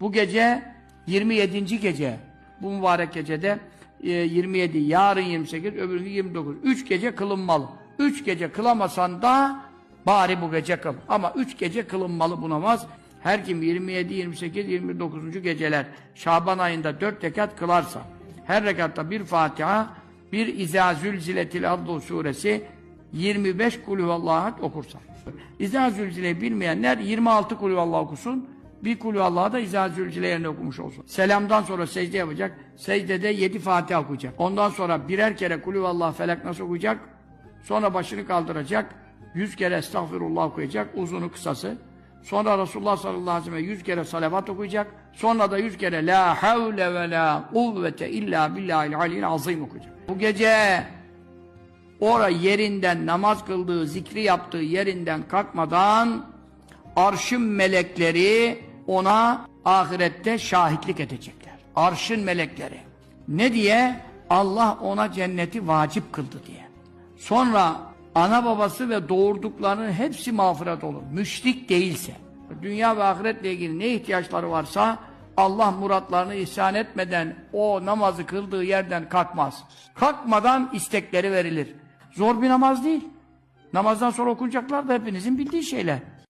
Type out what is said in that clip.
Bu gece 27. gece. Bu mübarek gecede e, 27, yarın 28, öbür gün 29. 3 gece kılınmalı. 3 gece kılamasan da bari bu gece kıl. Ama 3 gece kılınmalı bu namaz. Her kim 27, 28, 29. geceler Şaban ayında 4 rekat kılarsa, her rekatta bir Fatiha, bir İzâ zülziletil ardu suresi, 25 kulüvallahat okursa. İzâ zülzileyi bilmeyenler 26 kulüvallah okusun, bir kulüvallahı da İzâ yerine okumuş olsun. Selamdan sonra secde yapacak, secdede 7 Fatiha okuyacak. Ondan sonra birer kere kulüvallah felak nasıl okuyacak, sonra başını kaldıracak, 100 kere estağfirullah okuyacak, uzunu kısası. Sonra Resulullah sallallahu aleyhi ve sellem 100 kere salavat okuyacak. Sonra da 100 kere La havle ve la kuvvete illa billahil aliyyil azim okuyacak. Bu gece ora yerinden namaz kıldığı, zikri yaptığı yerinden kalkmadan arşın melekleri ona ahirette şahitlik edecekler. Arşın melekleri. Ne diye? Allah ona cenneti vacip kıldı diye. Sonra ana babası ve doğurduklarının hepsi mağfiret olur. Müşrik değilse. Dünya ve ahiretle ilgili ne ihtiyaçları varsa Allah muratlarını ihsan etmeden o namazı kıldığı yerden kalkmaz. Kalkmadan istekleri verilir. Zor bir namaz değil. Namazdan sonra okunacaklar da hepinizin bildiği şeyler.